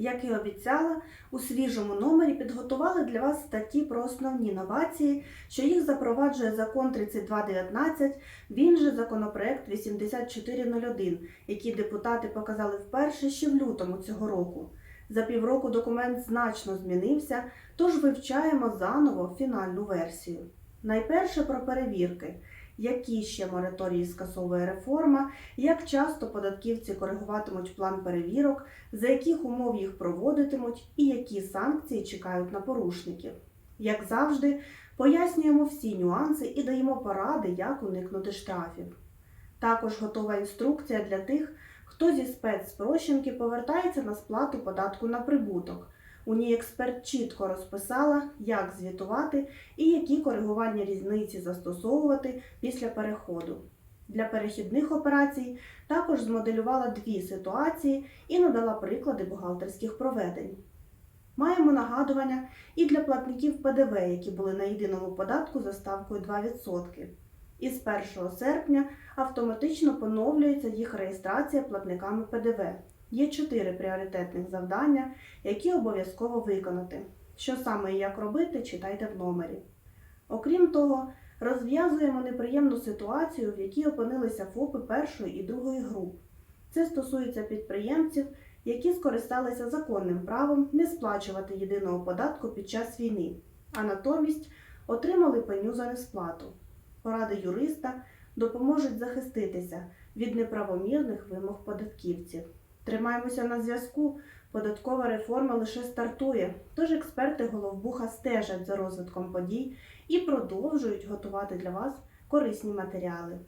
Як і обіцяла, у свіжому номері підготували для вас статті про основні новації, що їх запроваджує закон 3219, він же законопроект 8401, який депутати показали вперше ще в лютому цього року. За півроку документ значно змінився, тож вивчаємо заново фінальну версію. Найперше про перевірки, які ще мораторії скасовує реформа, як часто податківці коригуватимуть план перевірок, за яких умов їх проводитимуть і які санкції чекають на порушників. Як завжди, пояснюємо всі нюанси і даємо поради, як уникнути штрафів. Також готова інструкція для тих, хто зі спецспрощенки повертається на сплату податку на прибуток. У ній експерт чітко розписала, як звітувати і які коригування різниці застосовувати після переходу. Для перехідних операцій також змоделювала дві ситуації і надала приклади бухгалтерських проведень. Маємо нагадування і для платників ПДВ, які були на єдиному податку за ставкою 2%. І з 1 серпня автоматично поновлюється їх реєстрація платниками ПДВ. Є чотири пріоритетних завдання, які обов'язково виконати. Що саме і як робити, читайте в номері. Окрім того, розв'язуємо неприємну ситуацію, в якій опинилися ФОПи першої і другої груп. Це стосується підприємців, які скористалися законним правом не сплачувати єдиного податку під час війни, а натомість отримали пеню за несплату. Поради юриста допоможуть захиститися від неправомірних вимог податківців. Тримаємося на зв'язку. Податкова реформа лише стартує, тож експерти Головбуха стежать за розвитком подій і продовжують готувати для вас корисні матеріали.